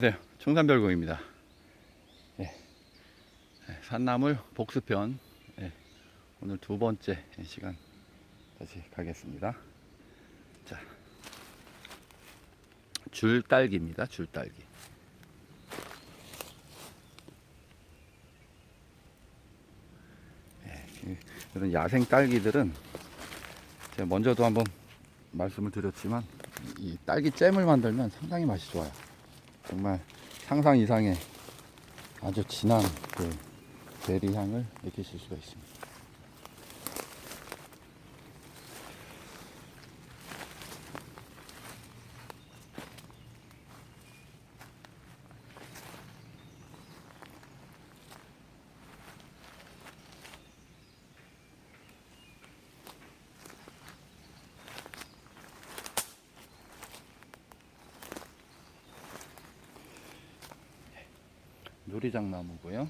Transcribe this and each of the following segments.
네, 청산별공입니다. 예. 예, 산나물 복수편 예, 오늘 두 번째 시간 다시 가겠습니다. 자, 줄딸기입니다. 줄딸기. 예, 이- 이런 야생 딸기들은 제가 먼저도 한번 말씀을 드렸지만 이 딸기 잼을 만들면 상당히 맛이 좋아요. 정말 상상 이상의 아주 진한 그 베리 향을 느끼실 수가 있습니다. 누리장 나무고요.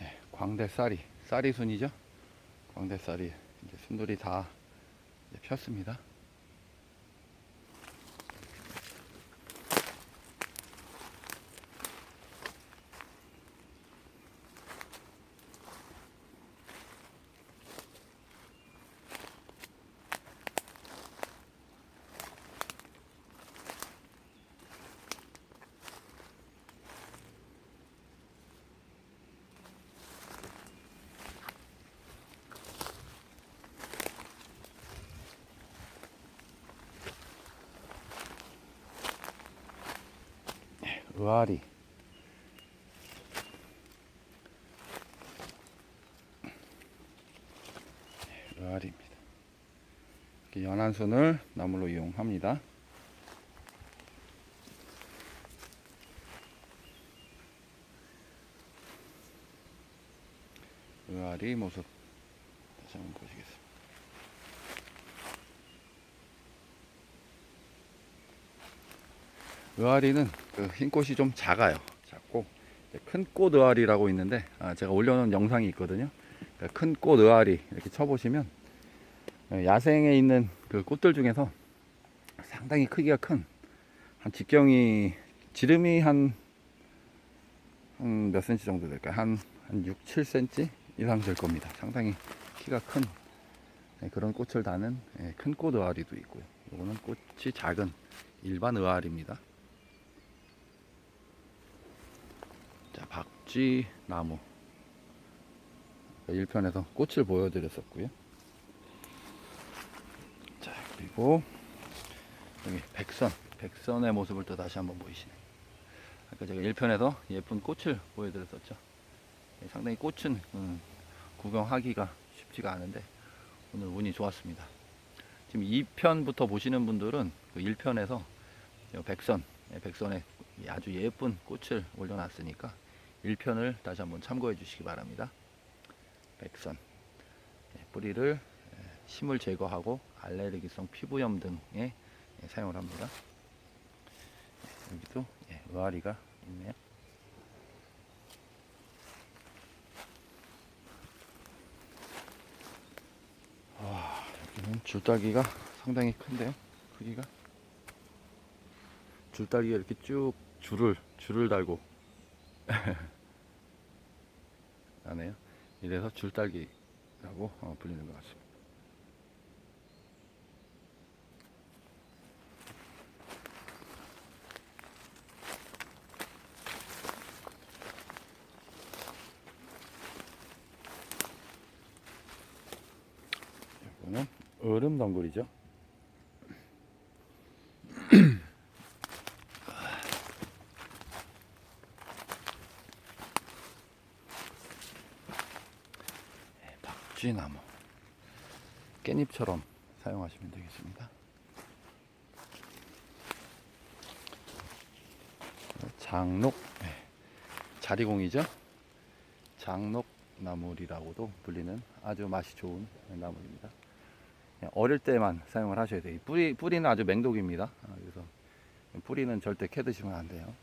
예, 광대 쌀이 쌀이 순이죠. 광대 쌀이 이제 순돌이 다 이제 폈습니다. 의아리 의아리입니다. 이렇게 연한 순을 나물로 이용합니다. 의아리 모습 다시 한번 보시겠습니다. 의아리는 그 흰꽃이 좀 작아요. 작고 큰꽃 의아리라고 있는데 아, 제가 올려놓은 영상이 있거든요. 큰꽃 의아리 이렇게 쳐보시면 어, 야생에 있는 그 꽃들 중에서 상당히 크기가 큰 한 직경이 지름이 한 한몇 센치 정도 될까요? 한, 한 6, 7cm 이상 될 겁니다. 상당히 키가 큰 네, 그런 꽃을 다는 예, 큰꽃 의아리도 있고요. 이거는 꽃이 작은 일반 의아리입니다. 박쥐 나무. 1편에서 꽃을 보여드렸었고요. 자, 그리고 여기 백선. 백선의 모습을 또 다시 한번 보이시네. 아까 제가 1편에서 예쁜 꽃을 보여드렸었죠. 예, 상당히 꽃은 음, 구경하기가 쉽지가 않은데 오늘 운이 좋았습니다. 지금 2편부터 보시는 분들은 그 1편에서 백선, 예, 백선에 아주 예쁜 꽃을 올려놨으니까 1편을 다시 한번 참고해 주시기 바랍니다. 백선. 예, 뿌리를 예, 심을 제거하고 알레르기성 피부염 등에 예, 사용을 합니다. 예, 여기도 예, 의아리가 있네요. 와, 여기는 줄따기가 상당히 큰데요. 크기가. 줄다리가 이렇게 쭉 줄을 줄을 달고. 이래서 줄달기라고 어, 불리는 것 같습니다. 얼음 덩굴이죠. 박 쥐나무 깻잎처럼 사용하시면 되겠습니다. 장록 네, 자리공이죠. 장록 나물이라고도 불리는 아주 맛이 좋은 나물입니다. 어릴 때만 사용을 하셔야 돼요. 이 뿌리 뿌리는 아주 맹독입니다. 아, 그래서 뿌리는 절대 캐 드시면 안 돼요.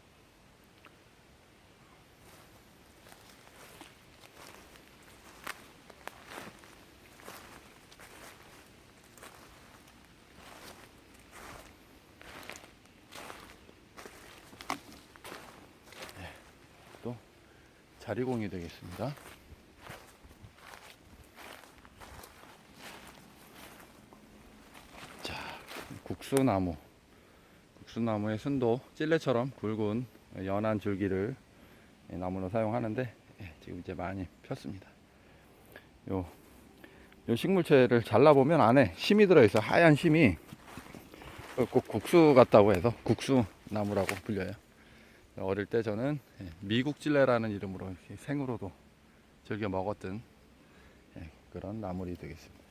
네, 또 자리공이 되겠습니다. 자, 국수나무. 국수나무의 순도 찔레처럼 굵은 연한 줄기를 나무로 사용하는데 예, 지금 이제 많이 폈습니다. 요, 요 식물체를 잘라보면 안에 심이 들어있어 하얀 심이 꼭 국수 같다고 해서 국수나무라고 불려요. 어릴 때 저는 예, 미국 찔레라는 이름으로 생으로도 즐겨 먹었던 예, 그런 나물이 되겠습니다.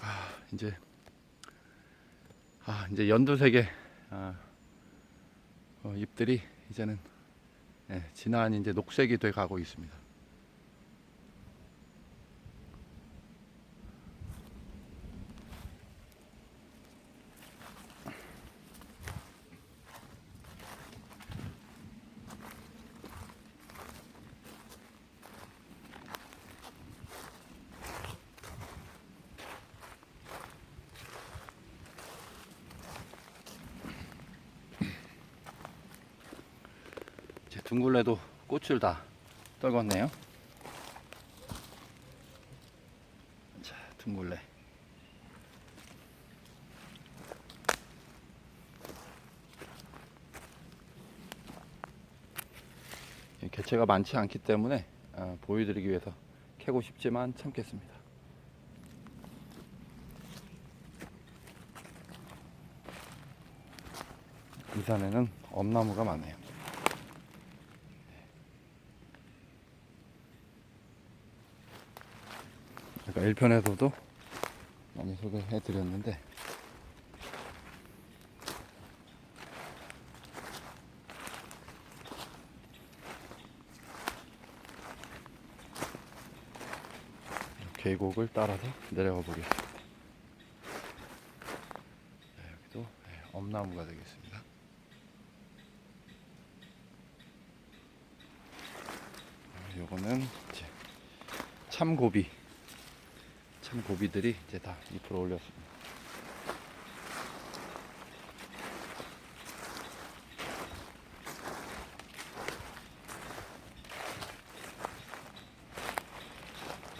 아, 이제 아 이제 연두색의 아, 어, 잎들이 이제는 예, 진한 이제 녹색이 돼 가고 있습니다. 둥글레도 꽃을 다 떨궜네요. 자, 둥글레. 이 개체가 많지 않기 때문에 아, 보여드리기 위해서 캐고 싶지만 참겠습니다. 이 산에는 엄나무가 많네요. 제가 1편에서도 많이 소개해 드렸는데 계곡을 따라서 내려가 보겠습니다. 네, 여기도 네, 엄나무가 되겠습니다. 어, 요거는 참고비 참 고비들이 이제 다 잎을 올렸습니다.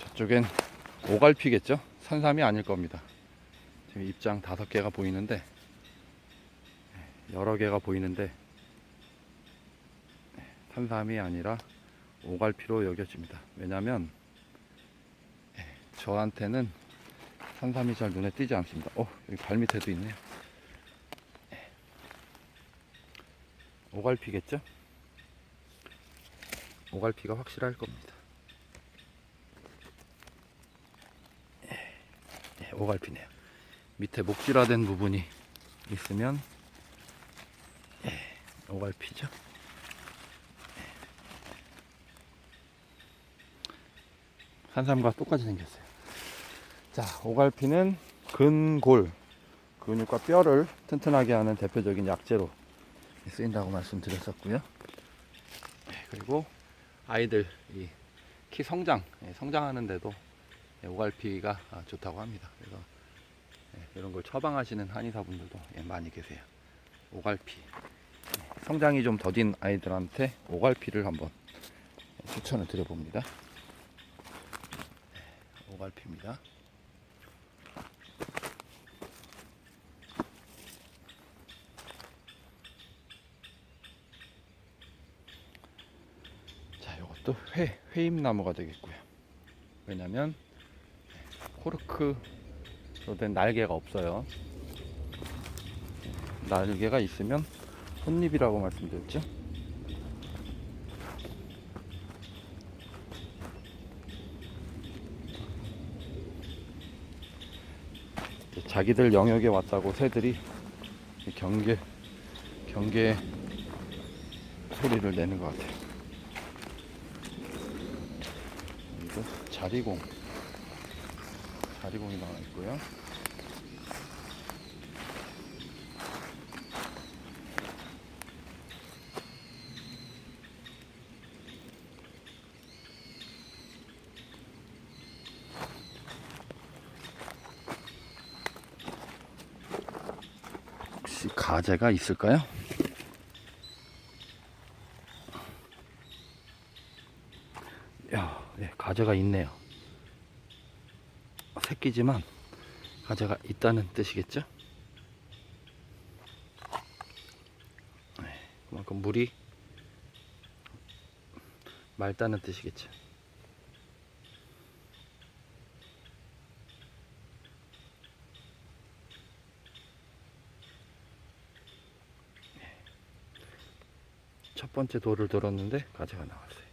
저쪽엔 오갈피겠죠? 산삼이 아닐 겁니다. 지금 입장 다섯 개가 보이는데 여러 개가 보이는데 산삼이 아니라 오갈피로 여겨집니다. 왜냐하면 저한테는 산삼이 잘 눈에 띄지 않습니다. 어, 여기 발 밑에도 있네요. 오갈피겠죠? 오갈피가 확실할 겁니다. 예, 오갈피네요. 밑에 목질화된 부분이 있으면 예, 오갈피죠. 산삼과 똑같이 생겼어요. 자, 오갈피는 근골, 근육과 뼈를 튼튼하게 하는 대표적인 약재로 쓰인다고 말씀드렸었고요. 네, 그리고 아이들 이키 성장, 예, 성장하는데도 예, 오갈피가 아, 좋다고 합니다. 그래서 예, 이런 걸 처방하시는 한의사분들도 예, 많이 계세요. 오갈피. 예, 성장이 좀 더딘 아이들한테 오갈피를 한번 추천을 드려봅니다. 오갈피입니다. 자, 이것도 회, 회임나무가 되겠고요. 왜냐면 코르크로 된 날개가 없어요. 날개가 있으면 혼잎이라고 말씀드렸죠. 자기들 영역에 왔다고 새들이 경계 경계 소리를 내는 것 같아요. 이거 자리공. 자리공이 나와 있고요. 혹시 가재가 있을까요? 야, 예, 가재가 있네요. 새끼지만 가재가 있다는 뜻이겠죠? 네, 그만큼 물이 맑다는 뜻이겠죠. 첫 번째 돌을 들었는데 가재가 나왔어요.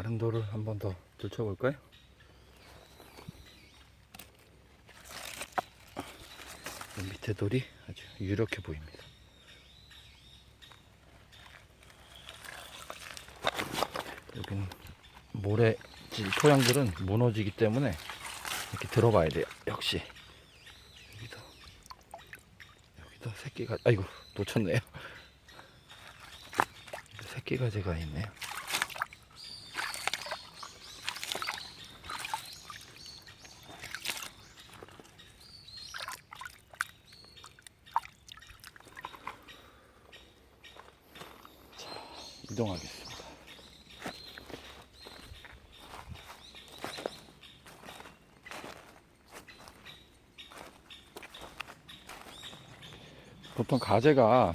다른 돌을 한 번 더 들춰볼까요? 이 밑에 돌이 아주 유력해 보입니다. 여기는 모래질 토양들은 무너지기 때문에 이렇게 들어가야 돼요. 역시 여기도 여기도 새끼가 아이고 놓쳤네요. 새끼 가지가 있네요. 이동하겠습니다. 보통 가재가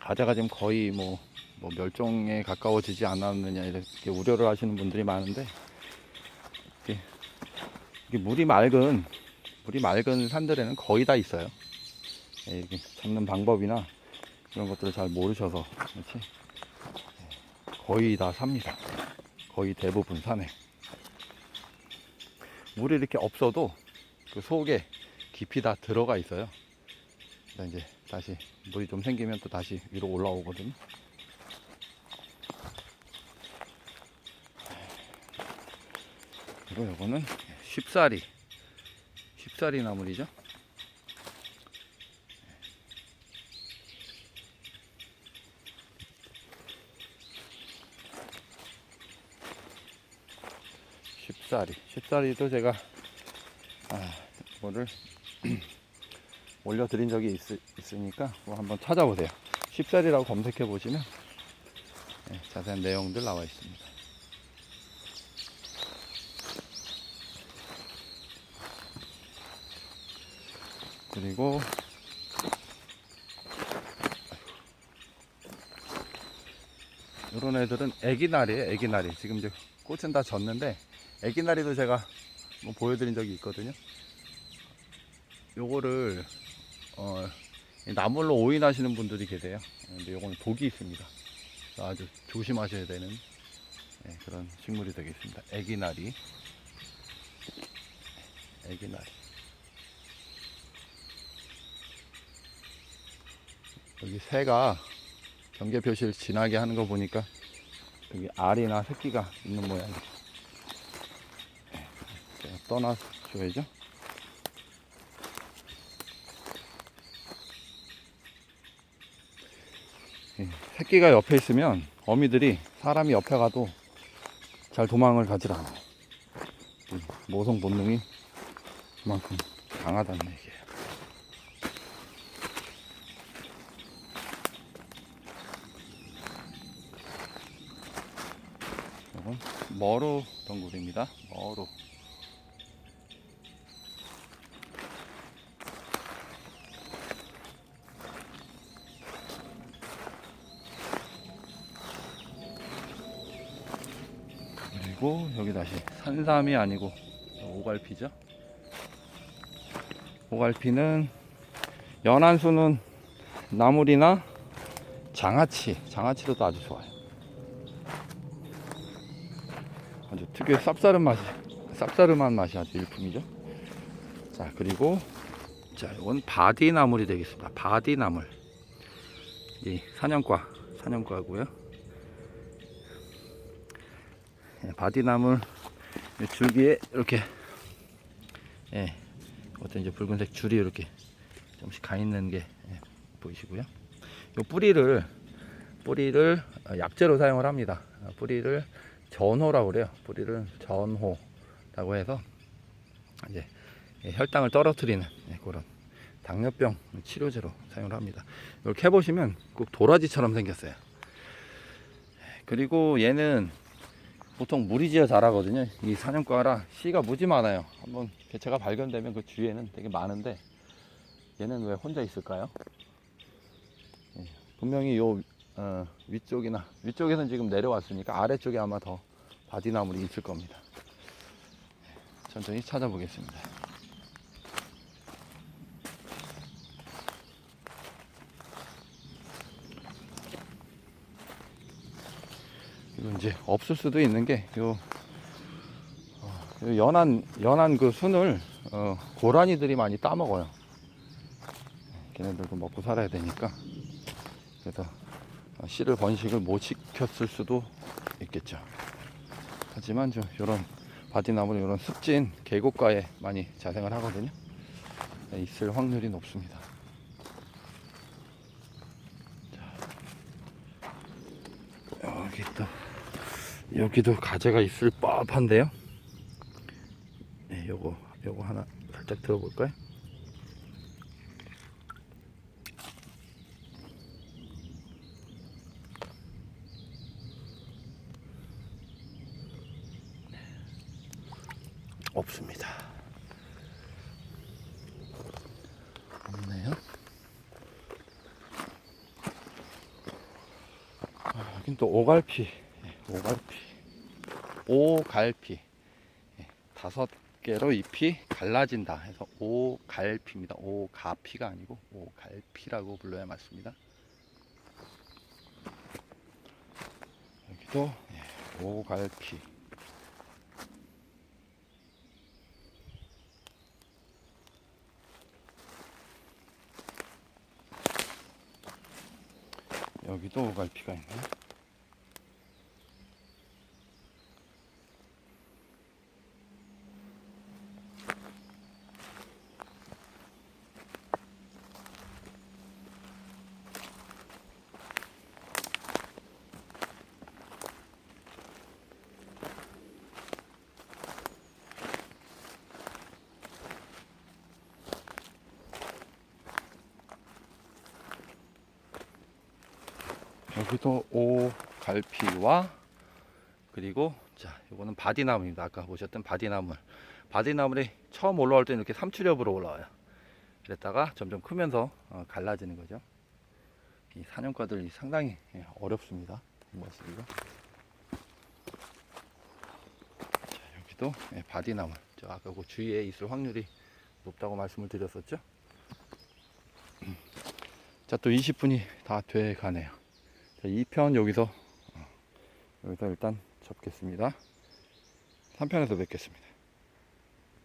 가재가 지금 거의 뭐, 뭐 멸종에 가까워지지 않았느냐 이렇게 우려를 하시는 분들이 많은데 이게, 이게 물이 맑은 물이 맑은 산들에는 거의 다 있어요. 예, 이게 잡는 방법이나 이런 것들을 잘 모르셔서 그렇지 거의 다 삽니다. 거의 대부분 사네. 물이 이렇게 없어도 그 속에 깊이 다 들어가 있어요. 이제 다시 물이 좀 생기면 또 다시 위로 올라오거든요. 그리고 요거는 쉽사리. 쉽사리 나물이죠. 쉽사리. 쉽사리도 제가 아, 이거를 올려드린 적이 있, 으니까 한번 찾아보세요. 쉽사리라고 검색해 보시면 네, 자세한 내용들 나와 있습니다. 그리고 이런 애들은 애기날이에요. 애기날이 지금 이제 꽃은 다 졌는데 애기날이도 제가 뭐 보여드린 적이 있거든요. 요거를 어, 나물로 오인 하시는 분들이 계세요. 근데 요거는 독이 있습니다. 아주 조심하셔야 되는 예, 그런 식물이 되겠습니다. 애기 나리. 애기 나리. 여기 새가 경계 표시를 진하게 하는 거 보니까 여기 알이나 새끼가 있는 모양이에요. 떠나줘야죠. 예, 새끼가 옆에 있으면 어미들이 사람이 옆에 가도 잘 도망을 가질 않아요. 이 모성 본능이 그만큼 강하다는 얘기예요. 이건 머루 덩굴입니다. 머루. 그리고 여기 다시 산삼이 아니고 오갈피죠. 오갈피는 연안수는 나물이나 장아찌, 장아찌도 아주 좋아요. 아주 특유의 쌉싸름 맛이, 쌉싸름한 맛이 아주 일품이죠. 자, 그리고 자, 이건 바디 나물이 되겠습니다. 바디 나물. 이 사냥과, 사냥과고요. 예, 바디나물 이 줄기에 이렇게 예, 어떤 이제 붉은색 줄이 이렇게 조금씩 가 있는 게 예, 보이시고요. 이 뿌리를 뿌리를 어, 약재로 사용을 합니다. 어, 뿌리를 전호라고 그래요. 뿌리를 전호라고 해서 이제 예, 혈당을 떨어뜨리는 예, 그런 당뇨병 치료제로 사용을 합니다. 이렇게 해보시면 꼭 도라지처럼 생겼어요. 예, 그리고 얘는 보통 무리지어 자라거든요. 이 사냥과라 씨가 무지 많아요. 한번 개체가 발견되면 그 주위에는 되게 많은데 얘는 왜 혼자 있을까요? 예, 분명히 요 어, 위쪽이나 위쪽에선 지금 내려왔으니까 아래쪽에 아마 더 바디나물이 있을 겁니다. 예, 천천히 찾아보겠습니다. 이제 없을 수도 있는 게 요, 어, 요 연한 연한 그 순을 어, 고라니들이 많이 따먹어요. 걔네들도 먹고 살아야 되니까 그래서 어, 씨를 번식을 못 시켰을 수도 있겠죠. 하지만 좀 요런 바디나무는 이런 습진 계곡가에 많이 자생을 하거든요. 네, 있을 확률이 높습니다. 자, 여기 또 여기도 가재가 있을 법한데요. 네, 요거 요거 하나 살짝 들어볼까요? 없습니다. 없네요. 아, 여긴 또 오갈피, 예, 오갈피, 오갈피. 예, 다섯 개로 잎이 갈라진다 해서 오갈피입니다. 오가피가 아니고 오갈피라고 불러야 맞습니다. 여기도 예, 오갈피. 여기도 오갈피가 있네. 여기도 오갈피와 그리고 자 이거는 바디나무입니다. 아까 보셨던 바디나물. 바디나물이 처음 올라올 때는 이렇게 삼출엽으로 올라와요. 그랬다가 점점 크면서 어, 갈라지는 거죠. 이 사냥과들이 상당히 예, 어렵습니다. 자 여기도 예, 바디나물. 저 아까 그 주위에 있을 확률이 높다고 말씀을 드렸었죠. 자 또 20분이 다 돼 가네요. 자, 2편 여기서 어, 여기서 일단 접겠습니다. 3편에서 뵙겠습니다.